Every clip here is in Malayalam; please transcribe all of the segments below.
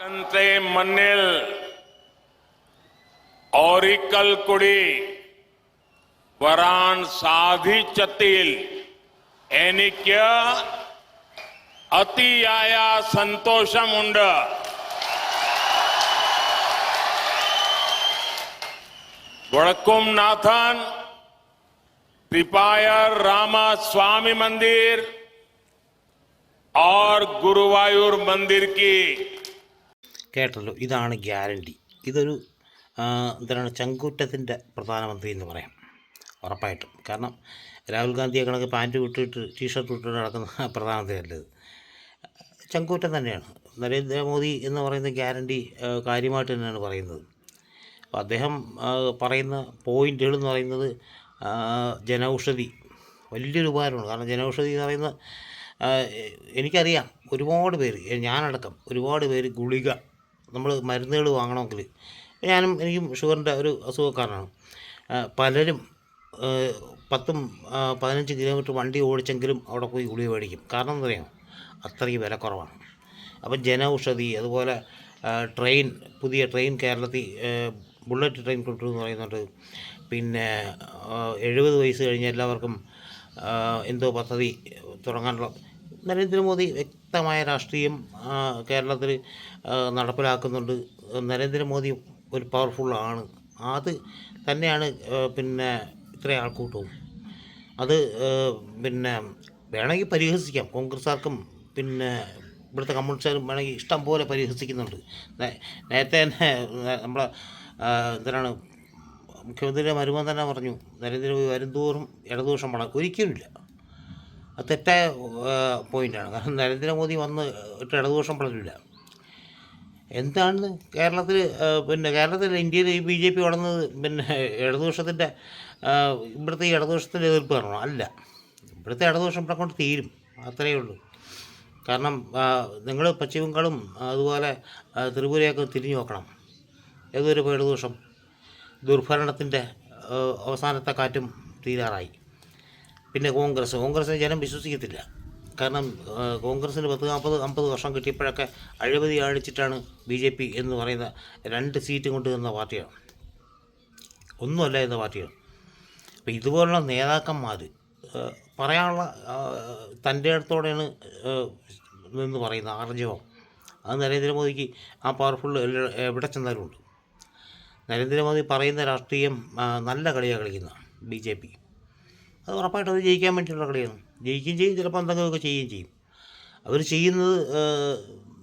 ತಂತೆ और औरिकल कुड़ी वरान साधी चतील एनिक्य आया संतोष मुंड वड़कुम नाथन त्रिपायर रामा स्वामी मंदिर और गुरुवायूर मंदिर की കേട്ടല്ലോ. ഇതാണ് ഗ്യാരണ്ടി. ഇതൊരു എന്താണ് ചങ്കൂറ്റത്തിന്റെ പ്രധാനമന്ത്രി എന്ന് പറയാം. ഉറപ്പായിട്ടും. കാരണം രാഹുൽ ഗാന്ധിയെ കണക്ക് പാന്റ് വിട്ടിട്ട് ടീഷർട്ട് വിട്ടിട്ട് നടക്കുന്ന പ്രധാനമന്ത്രി അല്ലത് ചങ്കൂറ്റം തന്നെയാണ്. നരേന്ദ്രമോദി എന്ന് പറയുന്ന ഗ്യാരണ്ടി കാര്യമായിട്ട് തന്നെയാണ് പറയുന്നത്. അപ്പോൾ അദ്ദേഹം പറയുന്ന പോയിന്റുകൾ എന്ന് പറയുന്നത് ജനൗഷധി. വലിയൊരു ഉപകാരമാണ്. കാരണം ജനൗഷധി എന്ന് പറയുന്ന എനിക്കറിയാം. ഒരുപാട് പേര് ഞാനടക്കം ഒരുപാട് പേര് ഗുളിക നമ്മൾ മരുന്നുകൾ വാങ്ങണമെങ്കിൽ ഞാനും എനിക്കും ഷുഗറിന്റെ ഒരു അസുഖക്കാരനാണ്. പലരും പത്തും പതിനഞ്ച് കിലോമീറ്റർ വണ്ടി ഓടിച്ചെങ്കിലും അവിടെ പോയി ഗുളിക മേടിക്കും. കാരണം എന്താ പറയുക അത്രയ്ക്ക് വില കുറവാണ്. അപ്പം ജനൌഷധി അതുപോലെ ട്രെയിൻ പുതിയ ട്രെയിൻ കേരളത്തിൽ ബുള്ളറ്റ് ട്രെയിൻ കൊണ്ടുവരുമെന്ന് പറയുന്നുണ്ട്. പിന്നെ എഴുപത് വയസ്സ് കഴിഞ്ഞ എല്ലാവർക്കും എന്തോ പദ്ധതി തുടങ്ങാനുള്ള നരേന്ദ്രമോദി വ്യക്തമായ രാഷ്ട്രീയം കേരളത്തിൽ നടപ്പിലാക്കുന്നുണ്ട്. നരേന്ദ്രമോദി ഒരു പവർഫുള്ളാണ് അത് തന്നെയാണ് പിന്നെ ഇത്ര ആൾക്കൂട്ടവും. അത് പിന്നെ വേണമെങ്കിൽ പരിഹസിക്കാം. കോൺഗ്രസ്സുകാർക്കും പിന്നെ ഇവിടുത്തെ കമ്മ്യൂണിസ്റ്റുകാരും വേണമെങ്കിൽ ഇഷ്ടം പോലെ പരിഹസിക്കുന്നുണ്ട്. നേരത്തെ തന്നെ നമ്മളെ എന്തിനാണ് മുഖ്യമന്ത്രിയുടെ മരുമകൻ തന്നെ പറഞ്ഞു നരേന്ദ്രമോദി വരുംതോറും ഇടതുപക്ഷം ഒരിക്കലും ഒരിക്കലുമില്ല. അത് തെറ്റായ പോയിന്റാണ് കാരണം നരേന്ദ്രമോദി വന്ന് ഇട്ട് ഇടതുപക്ഷം പറഞ്ഞില്ല എന്താണ് കേരളത്തിൽ പിന്നെ കേരളത്തിൽ ഇന്ത്യയിൽ ഈ ബി ജെ പി വളർന്നത് പിന്നെ ഇടതുപക്ഷത്തിന്റെ ഇവിടുത്തെ ഈ ഇടതുപക്ഷത്തിന്റെ എതിർപ്പ് കാരണമാണോ അല്ല. ഇവിടുത്തെ ഇടതുപക്ഷം ഇവിടെ കൊണ്ട് തീരും. അത്രയേ ഉള്ളൂ. കാരണം നിങ്ങൾ പശ്ചിമ ബംഗാളും അതുപോലെ ത്രിപുരയൊക്കെ തിരിഞ്ഞു നോക്കണം. ഏതൊരു ഇടതുപക്ഷം? ദുർഭരണത്തിന്റെ അവസാനത്തെ കാറ്റും തീരാറായി. പിന്നെ കോൺഗ്രസ്. കോൺഗ്രസിനെ ജനം വിശ്വസിക്കത്തില്ല. കാരണം കോൺഗ്രസ്സിന് പത്ത് നാൽപ്പത് അമ്പത് വർഷം കിട്ടിയപ്പോഴൊക്കെ അഴിമതി കാണിച്ചിട്ടാണ് ബി ജെ പി എന്ന് പറയുന്ന രണ്ട് സീറ്റ് കൊണ്ട് നിന്ന പാർട്ടിയാണ്. ഒന്നുമല്ല എന്ന പാർട്ടിയാണ്. അപ്പോൾ ഇതുപോലുള്ള നേതാക്കന്മാർ പറയാനുള്ള തന്റെ അടുത്തോടെയാണ് എന്ന് നിന്ന് പറയുന്നത് ആർജവം. അത് നരേന്ദ്രമോദിക്ക് ആ പവർഫുൾ എവിടെ ചെന്നാലും ഉണ്ട്. നരേന്ദ്രമോദി പറയുന്ന രാഷ്ട്രീയം നല്ല കളിയാണ് കളിക്കുന്ന ബി ജെ പി. അത് ഉറപ്പായിട്ടും അത് ജയിക്കാൻ വേണ്ടിയിട്ടുള്ള കളിയാണ്. ജയിക്കുകയും ചെയ്യും ചിലപ്പോൾ എന്തെങ്കിലുമൊക്കെ ചെയ്യുകയും ചെയ്യും. അവർ ചെയ്യുന്നത്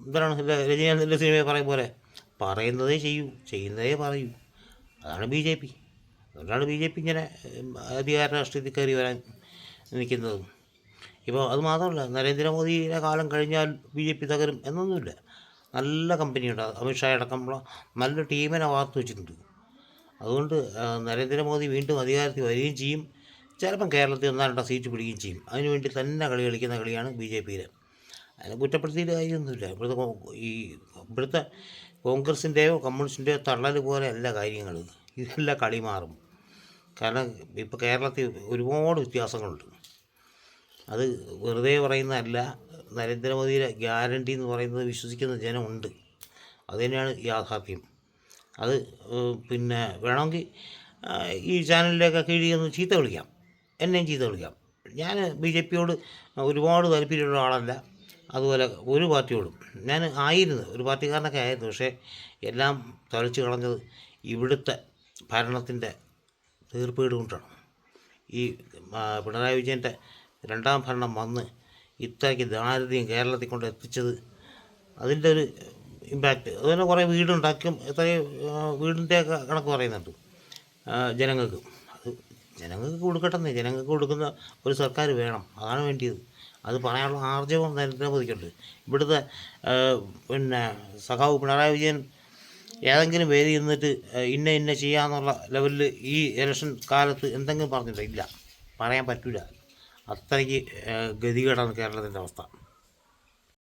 എന്താണ് രജനീകാന്തിന്റെ സിനിമയെ പറയും പോലെ പറയുന്നതേ ചെയ്യൂ ചെയ്യുന്നതേ പറയൂ. അതാണ് ബി ജെ പി. അതുകൊണ്ടാണ് ബി ജെ പി ഇങ്ങനെ അധികാര രാഷ്ട്രീയത്തിൽ കയറി വരാൻ നിൽക്കുന്നത്. ഇപ്പോൾ അത് മാത്രമല്ല നരേന്ദ്രമോദിയുടെ കാലം കഴിഞ്ഞാൽ ബി ജെ പി തകരും എന്നൊന്നുമില്ല. നല്ല കമ്പനിയുണ്ട്. അമിത്ഷാ അടക്കമുള്ള നല്ല ടീമിനെ വാർത്തു വെച്ചിട്ടുണ്ട്. അതുകൊണ്ട് നരേന്ദ്രമോദി വീണ്ടും അധികാരത്തിൽ വരികയും ചെയ്യും. ചിലപ്പം കേരളത്തിൽ ഒന്നാം സീറ്റ് പിടിക്കുകയും ചെയ്യും. അതിനുവേണ്ടി തന്നെ കളി കളിക്കുന്ന കളിയാണ് ബി ജെ പിയിൽ അതിനെ കുറ്റപ്പെടുത്തിയിട്ട് കാര്യമൊന്നുമില്ല ഇവിടുത്തെ ഈ ഇവിടുത്തെ കോൺഗ്രസിന്റെയോ കമ്മ്യൂണിസ്റ്റിന്റെയോ തള്ളൽ പോലെ അല്ല കാര്യങ്ങൾ ഇതെല്ലാം കളി മാറും. കാരണം ഇപ്പോൾ കേരളത്തിൽ ഒരുപാട് വ്യത്യാസങ്ങളുണ്ട്. അത് വെറുതെ പറയുന്നതല്ല. നരേന്ദ്രമോദിയുടെ ഗ്യാരണ്ടി എന്ന് പറയുന്നത് വിശ്വസിക്കുന്ന ജനമുണ്ട്. അത് തന്നെയാണ് യാഥാർത്ഥ്യം. അത് പിന്നെ വേണമെങ്കിൽ ഈ ചാനലിലേക്ക് കീഴിൽ ഒന്ന് ചീത്ത വിളിക്കാം. എന്നെയും ചീത്ത വിളിക്കാം ഞാൻ ബി ജെ പിയോട് ഒരുപാട് താല്പര്യമുള്ള ആളല്ല. അതുപോലെ ഒരു പാർട്ടിയോടും. ഞാൻ ആയിരുന്നു ഒരു പാർട്ടിക്കാരനൊക്കെ ആയിരുന്നു. പക്ഷേ എല്ലാം തളിച്ചു കളഞ്ഞത് ഇവിടുത്തെ ഭരണത്തിന്റെ തീർപ്പേട് കൊണ്ടാണ്. ഈ പിണറായി വിജയന്റെ രണ്ടാം ഭരണം വന്ന് ഇത്രയ്ക്ക് ദാരിദ്ര്യം കേരളത്തിൽ കൊണ്ട് എത്തിച്ചത് അതിന്റെ ഒരു ഇമ്പാക്റ്റ് അതുപോലെ കുറേ വീടുണ്ടാക്കും എത്രയും വീടിന്റെ കണക്ക് പറയുന്നുണ്ട് ജനങ്ങൾക്ക്. ജനങ്ങൾക്ക് കൊടുക്കട്ടെന്നേ. ജനങ്ങൾക്ക് കൊടുക്കുന്ന ഒരു സർക്കാർ വേണം. അതാണ് വേണ്ടിയത്. അത് പറയാനുള്ള ആർജവം നരേന്ദ്രമോദിക്കുണ്ട് ഇവിടുത്തെ പിന്നെ സഖാവ് പിണറായി വിജയൻ ഏതെങ്കിലും വേദി ഇന്നിട്ട് ഇന്ന ഇന്ന ചെയ്യാന്നുള്ള ലെവലിൽ ഈ ഇലക്ഷൻ കാലത്ത് എന്തെങ്കിലും പറഞ്ഞിട്ടില്ല പറയാൻ പറ്റില്ല അത്രയ്ക്ക് ഗതികേടാണ് കേരളത്തിന്റെ അവസ്ഥ.